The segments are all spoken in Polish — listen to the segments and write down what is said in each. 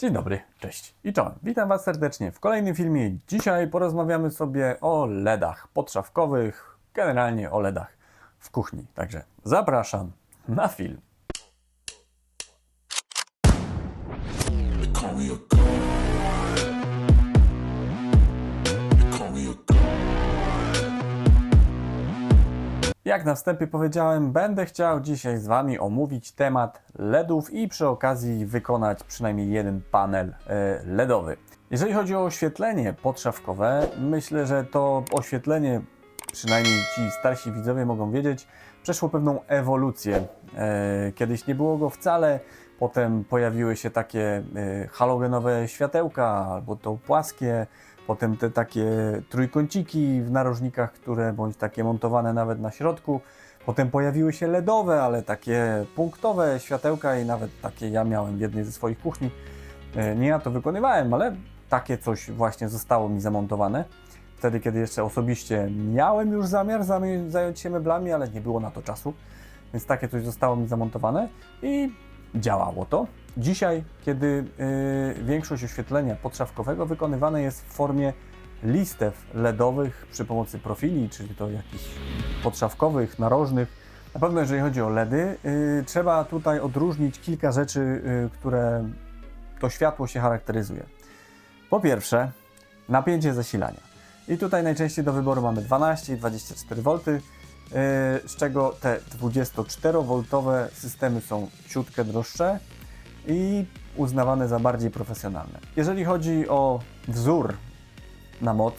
Dzień dobry, cześć i czołem. Witam Was serdecznie w kolejnym filmie. Dzisiaj porozmawiamy sobie o LEDach podszafkowych, generalnie o LEDach w kuchni. Także zapraszam na film. Jak na wstępie powiedziałem, będę chciał dzisiaj z Wami omówić temat LEDów i przy okazji wykonać przynajmniej jeden panel e, LEDowy. Jeżeli chodzi o oświetlenie podszafkowe, myślę, że to oświetlenie, przynajmniej ci starsi widzowie mogą wiedzieć, przeszło pewną ewolucję. E, Kiedyś nie było go wcale, potem pojawiły się takie e, halogenowe światełka, albo to płaskie, Potem te takie trójkąciki w narożnikach, które bądź takie montowane nawet na środku. Potem pojawiły się LEDowe, ale takie punktowe światełka i nawet takie ja miałem w jednej ze swoich kuchni. E, Nie ja to wykonywałem, ale takie coś właśnie zostało mi zamontowane. Wtedy, kiedy jeszcze osobiście miałem już zamiar zająć się meblami, ale nie było na to czasu. Więc takie coś zostało mi zamontowane i działało to. Dzisiaj, kiedy y, większość oświetlenia podszafkowego wykonywane jest w formie listew LEDowych przy pomocy profili, czyli to jakichś podszafkowych, narożnych. Na pewno jeżeli chodzi o LEDy, y, trzeba tutaj odróżnić kilka rzeczy, y, które to światło się charakteryzuje. Po pierwsze, napięcie zasilania. I tutaj najczęściej do wyboru mamy 12 i 24 V, yy, z czego te 24V systemy są ciutkę droższe i uznawane za bardziej profesjonalne. Jeżeli chodzi o wzór na moc,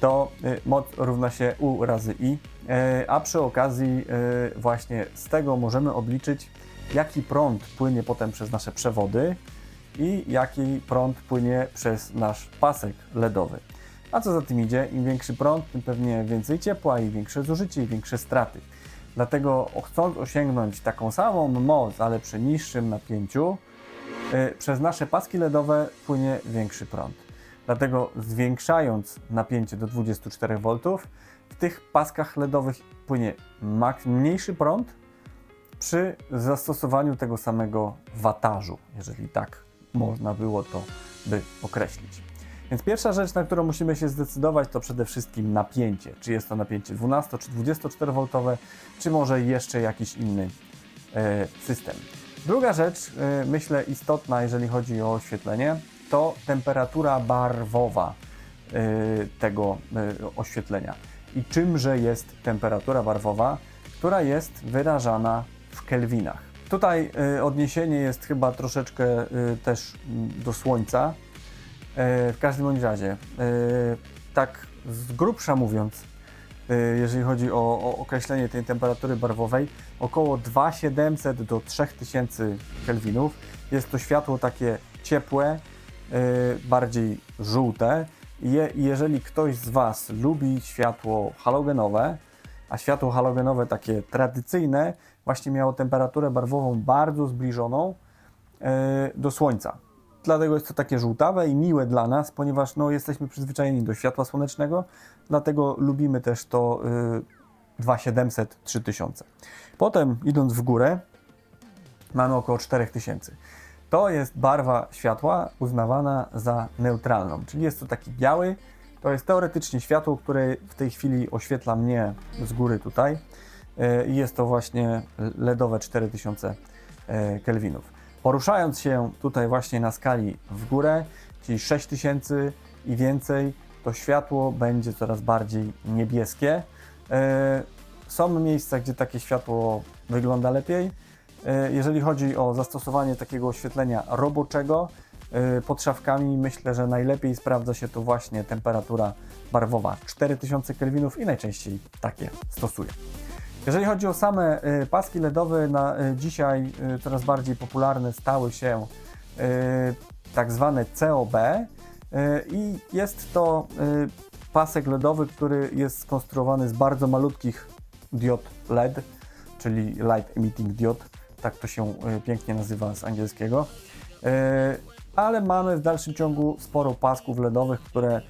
to y, moc równa się U razy I, y, a przy okazji y, właśnie z tego możemy obliczyć, jaki prąd płynie potem przez nasze przewody i jaki prąd płynie przez nasz pasek LEDowy. A co za tym idzie, im większy prąd, tym pewnie więcej ciepła i większe zużycie i większe straty. Dlatego chcąc osiągnąć taką samą moc, ale przy niższym napięciu, przez nasze paski LEDowe płynie większy prąd. Dlatego zwiększając napięcie do 24 V, w tych paskach LEDowych płynie mniejszy prąd przy zastosowaniu tego samego watażu, jeżeli tak można było to by określić. Więc pierwsza rzecz, na którą musimy się zdecydować, to przede wszystkim napięcie. Czy jest to napięcie 12 czy 24 V, czy może jeszcze jakiś inny e, system. Druga rzecz, e, myślę istotna, jeżeli chodzi o oświetlenie, to temperatura barwowa e, tego e, oświetlenia. I czymże jest temperatura barwowa, która jest wyrażana w kelwinach. Tutaj odniesienie jest chyba troszeczkę też mm, do słońca. W każdym bądź razie, tak z grubsza mówiąc, jeżeli chodzi o, o określenie tej temperatury barwowej, około 2700 do 3000 kelwinów. Jest to światło takie ciepłe, e, bardziej żółte. Je, jeżeli ktoś z Was lubi światło halogenowe, a światło halogenowe takie tradycyjne właśnie miało temperaturę barwową bardzo zbliżoną e, do Słońca. Dlatego jest to takie żółtawe i miłe dla nas, ponieważ no, jesteśmy przyzwyczajeni do światła słonecznego, dlatego lubimy też to y, 2700-3000. Potem idąc w górę mamy około 4000. To jest barwa światła uznawana za neutralną, czyli jest to taki biały. To jest teoretycznie światło, które w tej chwili oświetla mnie z góry tutaj. Y, jest to właśnie LEDowe 4000 e, kelwinów. Poruszając się tutaj właśnie na skali w górę, czyli 6000 i więcej, to światło będzie coraz bardziej niebieskie. E, Są miejsca, gdzie takie światło wygląda lepiej. E, Jeżeli chodzi o zastosowanie takiego oświetlenia roboczego e, pod szafkami, myślę, że najlepiej sprawdza się tu właśnie temperatura barwowa 4000 kelwinów i najczęściej takie stosuję. Jeżeli chodzi o same y, paski LEDowe, na, y, dzisiaj y, coraz bardziej popularne stały się tak zwane COB i jest to pasek LEDowy, który jest skonstruowany z bardzo malutkich diod LED, czyli Light Emitting Diode, tak to się pięknie nazywa z angielskiego. Ale mamy w dalszym ciągu sporo pasków LEDowych, które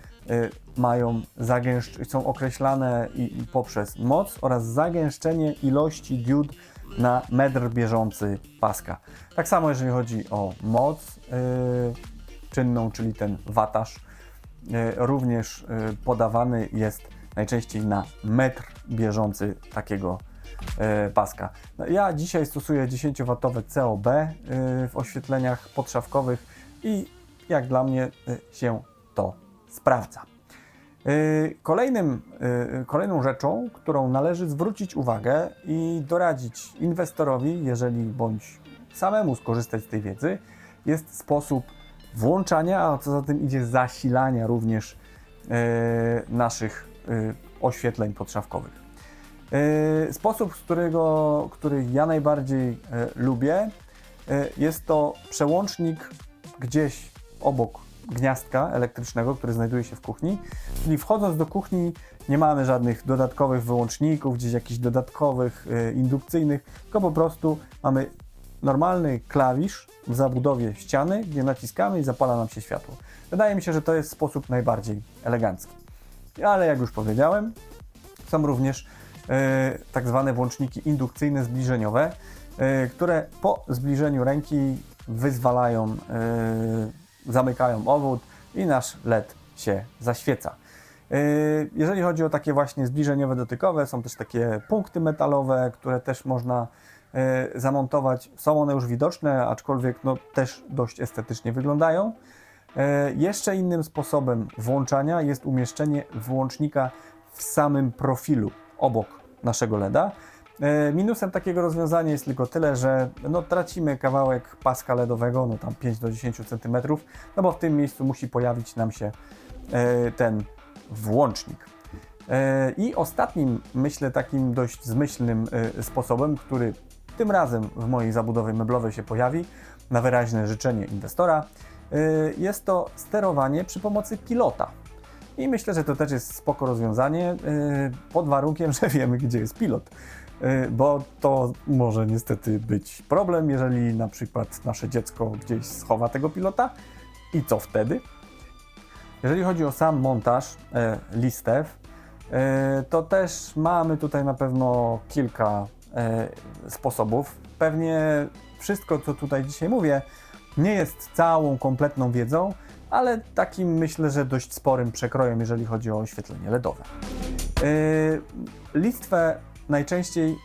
mają zagęszcz- są określane i, poprzez moc oraz zagęszczenie ilości diod na metr bieżący paska. Tak samo jeżeli chodzi o moc, yy, czynną, czyli ten wataż, e, również e, podawany jest najczęściej na metr bieżący takiego e, paska. No, ja dzisiaj stosuję 10W COB e, w oświetleniach podszawkowych i jak dla mnie e, się to sprawdza. Yy, Kolejnym, yy, kolejną rzeczą, którą należy zwrócić uwagę i doradzić inwestorowi, jeżeli bądź samemu skorzystać z tej wiedzy, jest sposób włączania, a co za tym idzie zasilania również yy, naszych oświetleń podszawkowych. Sposób, którego, który ja najbardziej lubię, jest to przełącznik gdzieś obok gniazdka elektrycznego, który znajduje się w kuchni. Czyli wchodząc do kuchni nie mamy żadnych dodatkowych wyłączników, gdzieś jakichś dodatkowych yy, indukcyjnych, tylko po prostu mamy normalny klawisz w zabudowie ściany, gdzie naciskamy i zapala nam się światło. Wydaje mi się, że to jest sposób najbardziej elegancki. Ale jak już powiedziałem, są również e, tak zwane włączniki indukcyjne zbliżeniowe, e, które po zbliżeniu ręki wyzwalają, e, zamykają obwód i nasz LED się zaświeca. E, Jeżeli chodzi o takie właśnie zbliżeniowe dotykowe, są też takie punkty metalowe, które też można e, zamontować. Są one już widoczne, aczkolwiek no, też dość estetycznie wyglądają. E, Jeszcze innym sposobem włączania jest umieszczenie włącznika w samym profilu obok naszego LEDa. E, Minusem takiego rozwiązania jest tylko tyle, że no, tracimy kawałek paska LEDowego, no tam 5 do 10 cm, no bo w tym miejscu musi pojawić nam się e, ten włącznik. E, I ostatnim, myślę, takim dość zmyślnym sposobem, który tym razem w mojej zabudowie meblowej się pojawi, na wyraźne życzenie inwestora, jest to sterowanie przy pomocy pilota. I myślę, że to też jest spoko rozwiązanie, pod warunkiem, że wiemy, gdzie jest pilot. Y, Bo to może niestety być problem, jeżeli na przykład nasze dziecko gdzieś schowa tego pilota. I co wtedy? Jeżeli chodzi o sam montaż e, listew, e, to też mamy tutaj na pewno kilka e, sposobów. Pewnie wszystko, co tutaj dzisiaj mówię, nie jest całą, kompletną wiedzą, ale takim myślę, że dość sporym przekrojem, jeżeli chodzi o oświetlenie LEDowe. Listwę najczęściej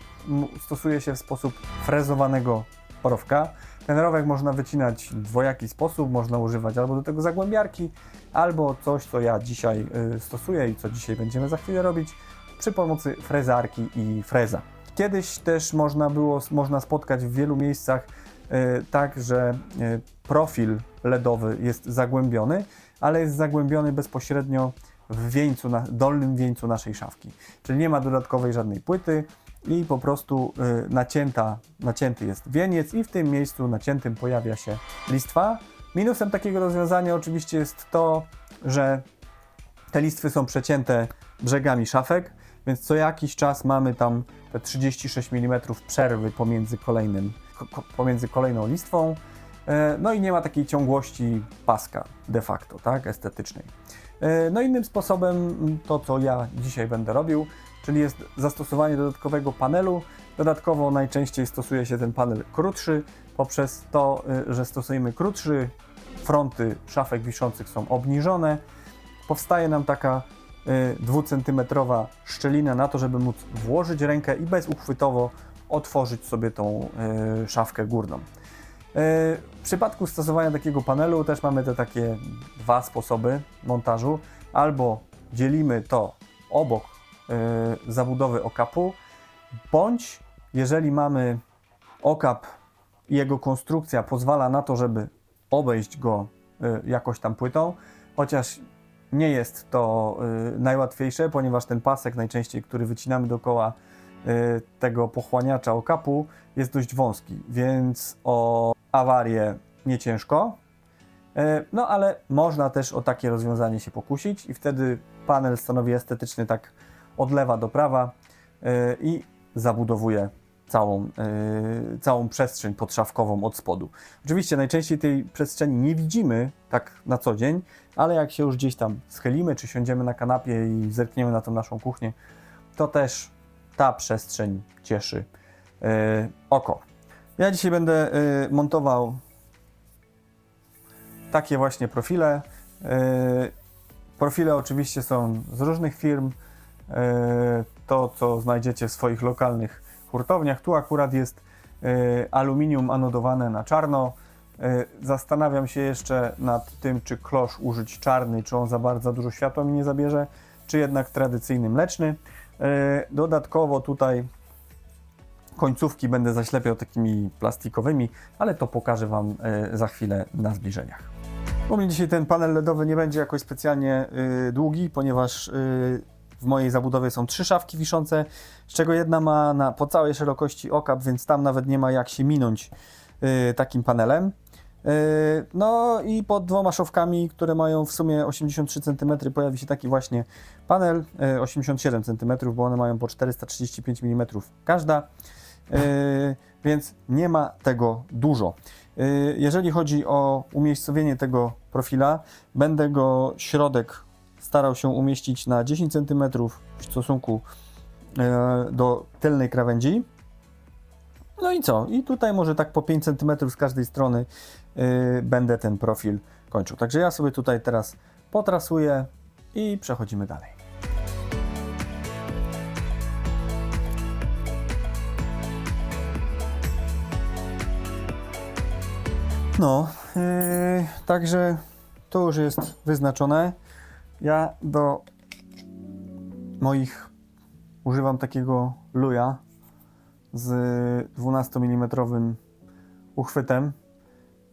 stosuje się w sposób frezowanego rowka. Ten rowek można wycinać w dwojaki sposób, można używać albo do tego zagłębiarki, albo coś, co ja dzisiaj y, stosuję i co dzisiaj będziemy za chwilę robić, przy pomocy frezarki i freza. Kiedyś też można było, można spotkać w wielu miejscach y, tak, że y, profil LEDowy jest zagłębiony, ale jest zagłębiony bezpośrednio w wieńcu, na, dolnym wieńcu naszej szafki. Czyli nie ma dodatkowej żadnej płyty i po prostu y, nacięta, nacięty jest wieniec i w tym miejscu naciętym pojawia się listwa. Minusem takiego rozwiązania oczywiście jest to, że te listwy są przecięte brzegami szafek, więc co jakiś czas mamy tam te 36 mm przerwy pomiędzy, kolejnym, ko- ko- pomiędzy kolejną listwą. E, No i nie ma takiej ciągłości paska de facto, tak, estetycznej. E, No innym sposobem m, to, co ja dzisiaj będę robił, czyli jest zastosowanie dodatkowego panelu. Dodatkowo najczęściej stosuje się ten panel krótszy, poprzez to, y, że stosujemy krótszy, fronty szafek wiszących są obniżone. Powstaje nam taka y, dwucentymetrowa szczelina na to, żeby móc włożyć rękę i bezuchwytowo otworzyć sobie tą y, szafkę górną. Y, W przypadku stosowania takiego panelu też mamy te takie dwa sposoby montażu. Albo dzielimy to obok y, zabudowy okapu, bądź jeżeli mamy okap i jego konstrukcja pozwala na to, żeby obejść go y, jakoś tam płytą, chociaż nie jest to najłatwiejsze, ponieważ ten pasek najczęściej, który wycinamy dookoła tego pochłaniacza okapu jest dość wąski, więc o awarię nie ciężko. E, No ale można też o takie rozwiązanie się pokusić i wtedy panel stanowi estetyczny tak od lewa do prawa e, i zabudowuje całą, e, całą przestrzeń podszafkową od spodu. Oczywiście najczęściej tej przestrzeni nie widzimy tak na co dzień, ale jak się już gdzieś tam schylimy, czy siądziemy na kanapie i zerkniemy na tą naszą kuchnię, to też ta przestrzeń cieszy oko. Ja dzisiaj będę e, montował takie właśnie profile. Yy, Profile oczywiście są z różnych firm. Yy, To, co znajdziecie w swoich lokalnych hurtowniach. Tu akurat jest yy, aluminium anodowane na czarno. Yy, Zastanawiam się jeszcze nad tym, czy klosz użyć czarny, czy on za bardzo dużo światła mi nie zabierze, czy jednak tradycyjny mleczny. Yy, Dodatkowo tutaj końcówki będę zaślepiał takimi plastikowymi, ale to pokażę Wam yy, za chwilę na zbliżeniach. U mnie dzisiaj ten panel LEDowy nie będzie jakoś specjalnie y, długi, ponieważ y, w mojej zabudowie są trzy szafki wiszące, z czego jedna ma na, po całej szerokości okap, więc tam nawet nie ma jak się minąć takim panelem. No i pod dwoma szafkami, które mają w sumie 83 cm, pojawi się taki właśnie panel, y, 87 cm, bo one mają po 435 mm każda. Yy, więc nie ma tego dużo. Yy, Jeżeli chodzi o umiejscowienie tego profila, będę go środek starał się umieścić na 10 cm w stosunku yy, do tylnej krawędzi. No i co? I tutaj może tak po 5 cm z każdej strony będę ten profil kończył. Także ja sobie tutaj teraz potrasuję i przechodzimy dalej. No, yy, także to już jest wyznaczone. Ja do moich używam takiego luja z 12 mm uchwytem.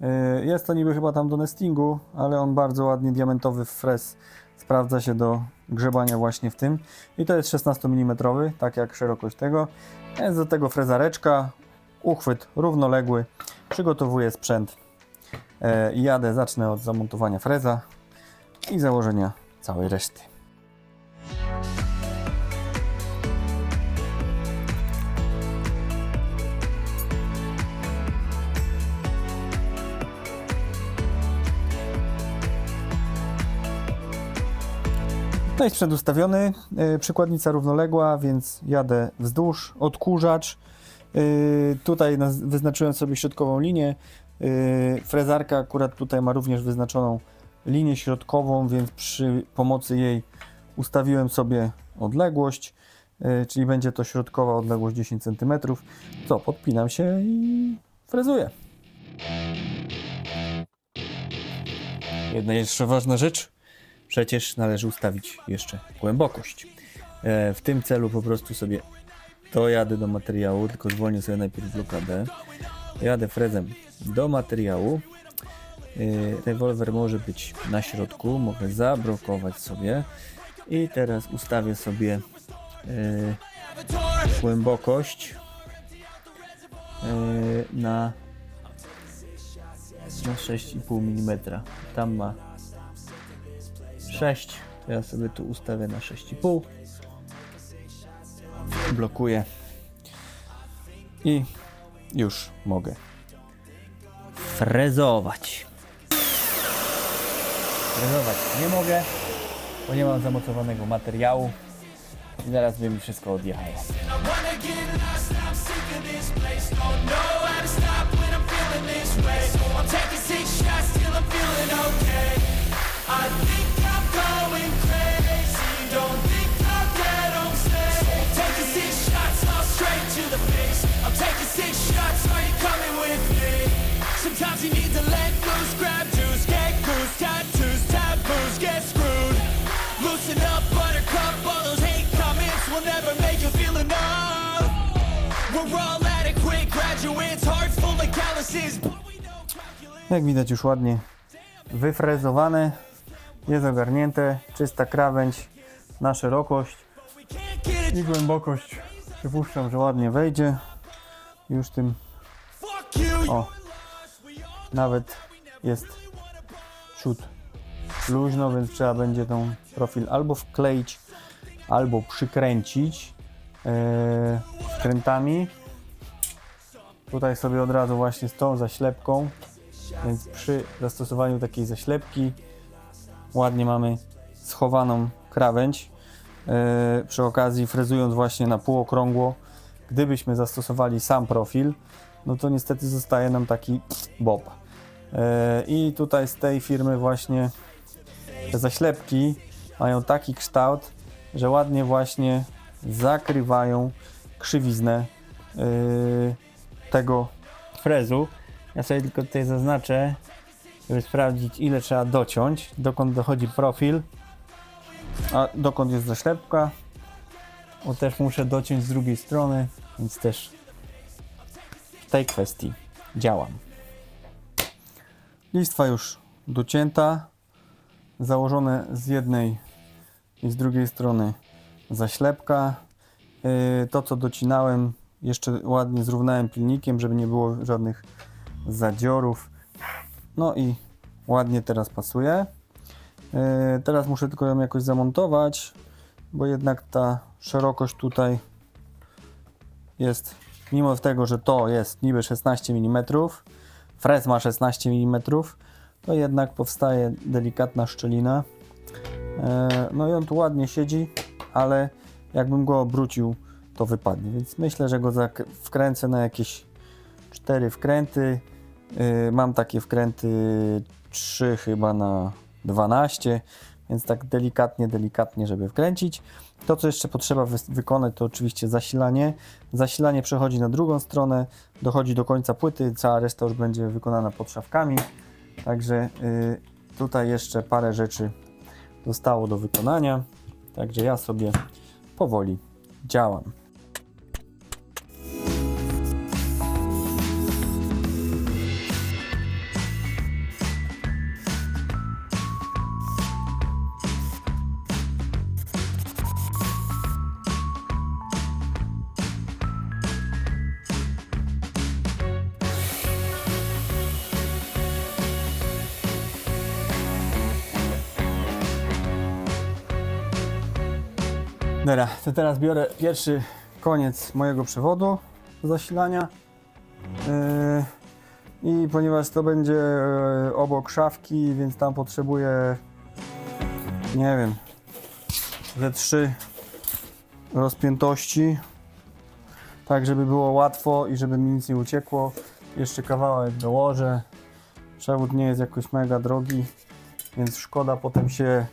Yy, Jest to niby chyba tam do nestingu, ale on bardzo ładnie diamentowy frez sprawdza się do grzebania właśnie w tym. I to jest 16 mm, tak jak szerokość tego. Jest do tego frezareczka, uchwyt równoległy. Przygotowuję sprzęt jadę, zacznę od zamontowania freza i założenia całej reszty. No i sprzęt ustawiony, e, przykładnica równoległa, więc jadę wzdłuż, odkurzacz. E, Tutaj wyznaczyłem sobie środkową linię. Yy, Frezarka akurat tutaj ma również wyznaczoną linię środkową, więc przy pomocy jej ustawiłem sobie odległość, yy, czyli będzie to środkowa odległość 10 cm. Co, podpinam się i frezuję. Jedna jeszcze ważna rzecz. Przecież należy ustawić jeszcze głębokość. E, W tym celu po prostu sobie dojadę do materiału, tylko zwolnię sobie najpierw blokadę. Jadę frezem do materiału. Yy, Rewolwer może być na środku, mogę zablokować sobie i teraz ustawię sobie yy, głębokość yy, na, na 6,5 mm. Tam ma 6, to ja sobie tu ustawię na 6,5 blokuję i już mogę frezować. Frezować nie mogę, bo nie mam zamocowanego materiału i zaraz by mi wszystko odjechało. Sometimes you need to let loose, grab juice, get goose, tattoos, taboos, get screwed. Loosen up, buttercup. All those hate comments will never make you feel enough. We're all adequate graduates, hearts full of calluses. Jak widać już ładnie wyfrezowane, jest ogarnięte, czysta krawędź na szerokość i głębokość przypuszczam, że ładnie wejdzie. Już tym o nawet jest ciut luźno, więc trzeba będzie tą profil albo wkleić, albo przykręcić yy, skrętami. Tutaj sobie od razu właśnie z tą zaślepką, więc przy zastosowaniu takiej zaślepki ładnie mamy schowaną krawędź. Yy, przy okazji frezując właśnie na półokrągło, gdybyśmy zastosowali sam profil, no to niestety zostaje nam taki bob. E, I tutaj z tej firmy właśnie te zaślepki mają taki kształt, że ładnie właśnie zakrywają krzywiznę yy, tego frezu. Ja sobie tylko tutaj zaznaczę, żeby sprawdzić ile trzeba dociąć, dokąd dochodzi profil, a dokąd jest zaślepka. Bo też muszę dociąć z drugiej strony, więc też w tej kwestii działam. Listwa już docięta, założone z jednej i z drugiej strony zaślepka. Yy, To co docinałem jeszcze ładnie zrównałem pilnikiem, żeby nie było żadnych zadziorów. No i ładnie teraz pasuje. Yy, Teraz muszę tylko ją jakoś zamontować, bo jednak ta szerokość tutaj jest, mimo tego, że to jest niby 16 mm, frez ma 16 mm, to jednak powstaje delikatna szczelina. E, No i on tu ładnie siedzi, ale jakbym go obrócił, to wypadnie. Więc myślę, że go wkręcę na jakieś 4 wkręty. E, Mam takie wkręty 3 chyba na 12, więc tak delikatnie, delikatnie, żeby wkręcić. To, co jeszcze potrzeba wy- wykonać, to oczywiście zasilanie. Zasilanie przechodzi na drugą stronę, dochodzi do końca płyty, cała reszta już będzie wykonana pod szafkami. Także y, tutaj jeszcze parę rzeczy zostało do wykonania. Także ja sobie powoli działam. Dobra, to teraz biorę pierwszy koniec mojego przewodu zasilania. Yy, I ponieważ to będzie yy, obok szafki, więc tam potrzebuję, nie wiem, ze trzy rozpiętości. Tak, żeby było łatwo i żeby mi nic nie uciekło. Jeszcze kawałek dołożę. Przewód nie jest jakoś mega drogi, więc szkoda potem się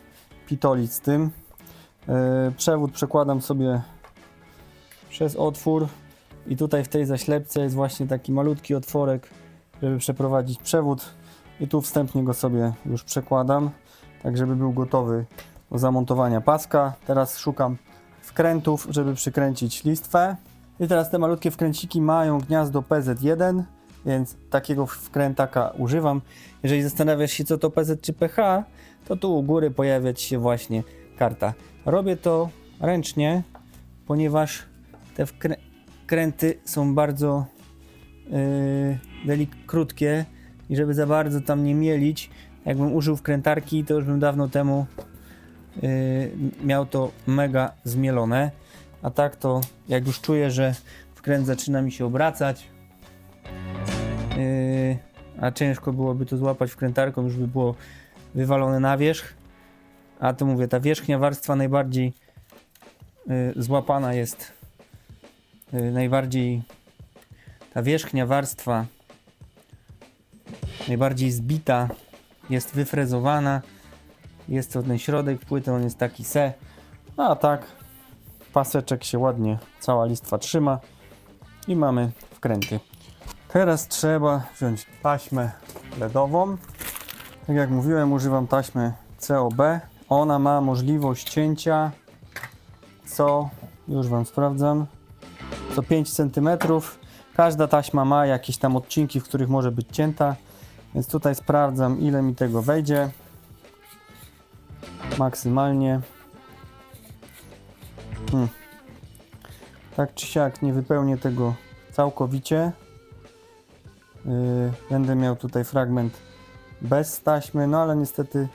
pitolić z tym. E, Przewód przekładam sobie przez otwór i tutaj w tej zaślepce jest właśnie taki malutki otworek, żeby przeprowadzić przewód i tu wstępnie go sobie już przekładam, tak żeby był gotowy do zamontowania paska. Teraz szukam wkrętów, żeby przykręcić listwę. I teraz te malutkie wkręciki mają gniazdo PZ1, więc takiego wkrętaka używam. Jeżeli zastanawiasz się co to PZ czy PH, to tu u góry pojawia Ci się właśnie karta. Robię to ręcznie, ponieważ te wkręty są bardzo yy, krótkie i żeby za bardzo tam nie mielić, jakbym użył wkrętarki, to już bym dawno temu yy, miał to mega zmielone. A tak to, jak już czuję, że wkręt zaczyna mi się obracać, yy, a ciężko byłoby to złapać wkrętarką, już by było wywalone na wierzch. A to mówię, ta wierzchnia warstwa najbardziej y, złapana jest, y, najbardziej ta wierzchnia warstwa najbardziej zbita jest wyfrezowana. Jest to ten środek płyty, on jest taki se. A tak, paseczek się ładnie, cała listwa trzyma i mamy wkręty. Teraz trzeba wziąć taśmę LEDową. Tak jak mówiłem, używam taśmy COB. Ona ma możliwość cięcia co, już Wam sprawdzam, co 5 cm. Każda taśma ma jakieś tam odcinki, w których może być cięta, więc tutaj sprawdzam, ile mi tego wejdzie. Maksymalnie. Hmm. Tak czy siak nie wypełnię tego całkowicie. Yy, będę miał tutaj fragment bez taśmy, no ale niestety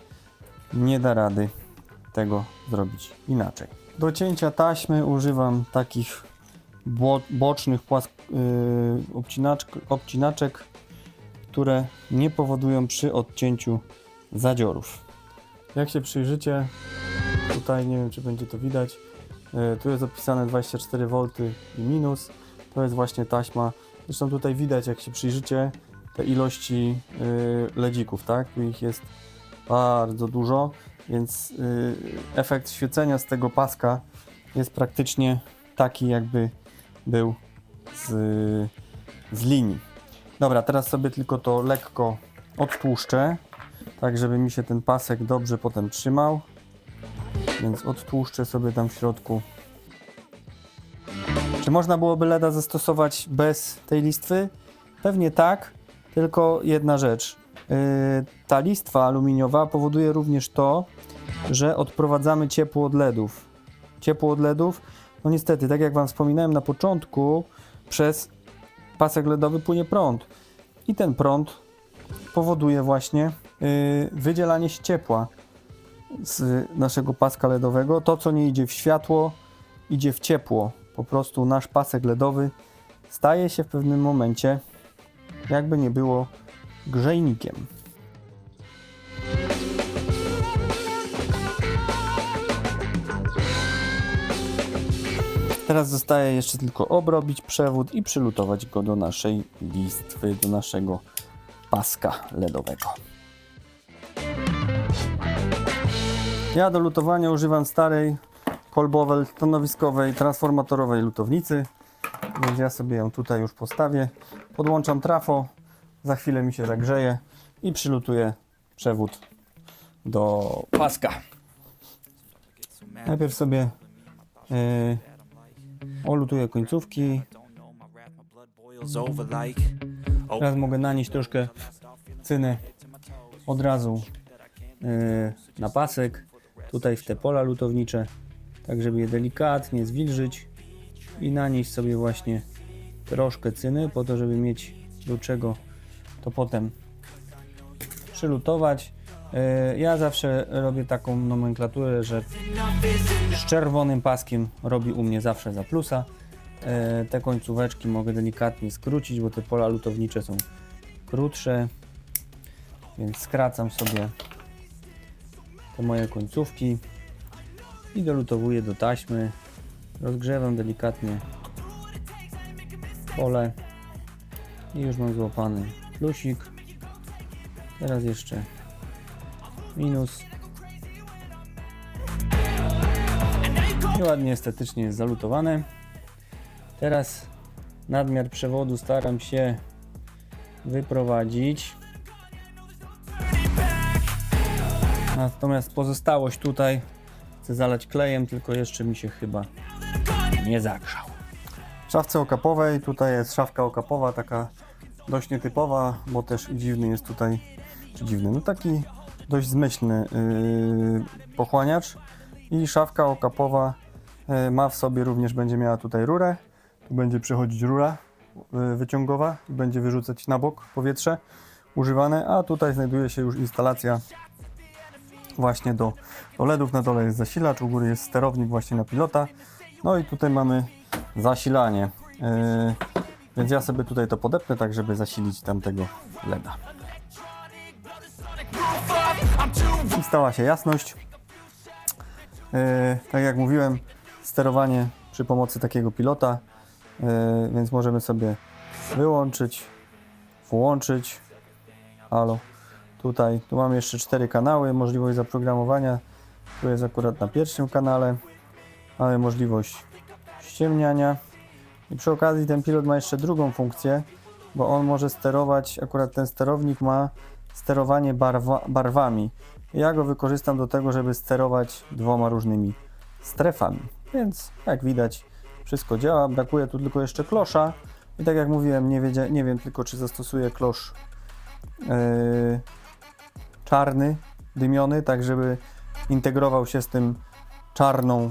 nie da rady tego zrobić inaczej. Do cięcia taśmy używam takich bo bocznych płask yy, obcinaczk obcinaczek, które nie powodują przy odcięciu zadziorów. Jak się przyjrzycie, tutaj nie wiem czy będzie to widać, yy, tu jest opisane 24 V i minus, to jest właśnie taśma. Zresztą tutaj widać jak się przyjrzycie, te ilości y, ledzików, tak? Tu ich jest bardzo dużo, więc y, efekt świecenia z tego paska jest praktycznie taki, jakby był z, z linii. Dobra, teraz sobie tylko to lekko odtłuszczę, tak żeby mi się ten pasek dobrze potem trzymał. Więc odtłuszczę sobie tam w środku. Czy można byłoby LEDa zastosować bez tej listwy? Pewnie tak, tylko jedna rzecz. Yy, ta listwa aluminiowa powoduje również to, że odprowadzamy ciepło od LEDów. Ciepło od LEDów, no niestety, tak jak Wam wspominałem na początku, przez pasek LEDowy płynie prąd. I ten prąd powoduje właśnie yy, wydzielanie się ciepła z naszego paska LEDowego. To, co nie idzie w światło, idzie w ciepło. Po prostu nasz pasek LEDowy staje się w pewnym momencie, jakby nie było, grzejnikiem. Teraz zostaje jeszcze tylko obrobić przewód i przylutować go do naszej listwy, do naszego paska LEDowego. Ja do lutowania używam starej kolbowej, stanowiskowej, transformatorowej lutownicy. Więc ja sobie ją tutaj już postawię. Podłączam trafo, za chwilę mi się zagrzeje i przylutuję przewód do paska. Najpierw sobie yy, olutuję końcówki. Teraz mogę nanieść troszkę cyny od razu yy, na pasek, tutaj w te pola lutownicze, tak żeby je delikatnie zwilżyć i nanieść sobie właśnie troszkę cyny po to, żeby mieć do czego to potem przylutować. Yy, Ja zawsze robię taką nomenklaturę, że z czerwonym paskiem robi u mnie zawsze za plusa. E, Te końcóweczki mogę delikatnie skrócić, bo te pola lutownicze są krótsze, więc skracam sobie te moje końcówki i dolutowuję do taśmy. Rozgrzewam delikatnie pole i już mam złapany plusik. Teraz jeszcze minus. I ładnie estetycznie jest zalutowane. Teraz nadmiar przewodu staram się wyprowadzić. Natomiast pozostałość tutaj chcę zalać klejem, tylko jeszcze mi się chyba nie zagrzał. W szafce okapowej, tutaj jest szafka okapowa, taka dość nietypowa, bo też dziwny jest tutaj, czy dziwny, no taki dość zmyślny yy, pochłaniacz i szafka okapowa yy, ma w sobie również, będzie miała tutaj rurę, tu będzie przechodzić rura yy, wyciągowa i będzie wyrzucać na bok powietrze używane, a tutaj znajduje się już instalacja właśnie do, do LEDów. Na dole jest zasilacz, u góry jest sterownik właśnie na pilota. No i tutaj mamy zasilanie. Yy, więc ja sobie tutaj to podepnę, tak żeby zasilić tamtego LEDa. I stała się jasność. Yy, tak jak mówiłem, sterowanie przy pomocy takiego pilota, yy, więc możemy sobie wyłączyć, włączyć. Halo. Tutaj, tu mamy jeszcze cztery kanały, możliwość zaprogramowania. Tu jest akurat na pierwszym kanale. Mamy możliwość ściemniania. I przy okazji ten pilot ma jeszcze drugą funkcję, bo on może sterować, akurat ten sterownik ma sterowanie barwa, barwami. Ja go wykorzystam do tego, żeby sterować dwoma różnymi strefami. Więc jak widać, wszystko działa. Brakuje tu tylko jeszcze klosza. I tak jak mówiłem, nie, nie wiem tylko, czy zastosuję klosz yy, czarny, dymiony, tak żeby integrował się z tym czarną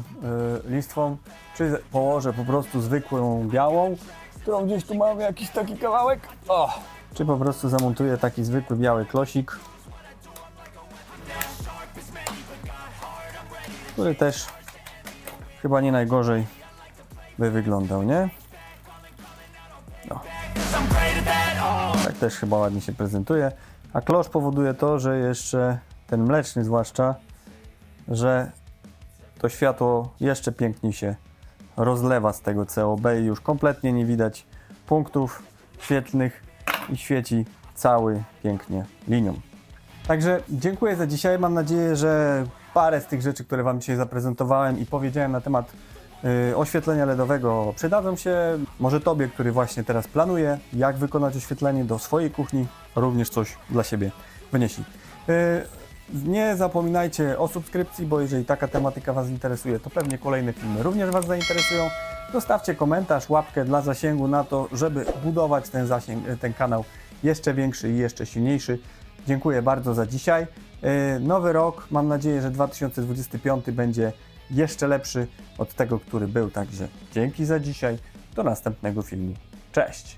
y, listwą, czy położę po prostu zwykłą białą, którą gdzieś tu mamy jakiś taki kawałek, o, czy po prostu zamontuję taki zwykły biały klosik, który też chyba nie najgorzej by wyglądał, nie? No. Tak też chyba ładnie się prezentuje. A klosz powoduje to, że jeszcze ten mleczny zwłaszcza, że to światło jeszcze piękniej się rozlewa z tego COB i już kompletnie nie widać punktów świetlnych i świeci cały pięknie linią. Także dziękuję za dzisiaj. Mam nadzieję, że parę z tych rzeczy, które Wam dzisiaj zaprezentowałem i powiedziałem na temat y, oświetlenia LEDowego przydadzą się. Może Tobie, który właśnie teraz planuje, jak wykonać oświetlenie do swojej kuchni, również coś dla siebie wynieśli. Y, nie zapominajcie o subskrypcji, bo jeżeli taka tematyka Was interesuje, to pewnie kolejne filmy również Was zainteresują. Zostawcie komentarz, łapkę dla zasięgu na to, żeby budować ten zasięg, ten kanał jeszcze większy i jeszcze silniejszy. Dziękuję bardzo za dzisiaj. Yy, Nowy rok, mam nadzieję, że 2025 będzie jeszcze lepszy od tego, który był. Także dzięki za dzisiaj. Do następnego filmu. Cześć!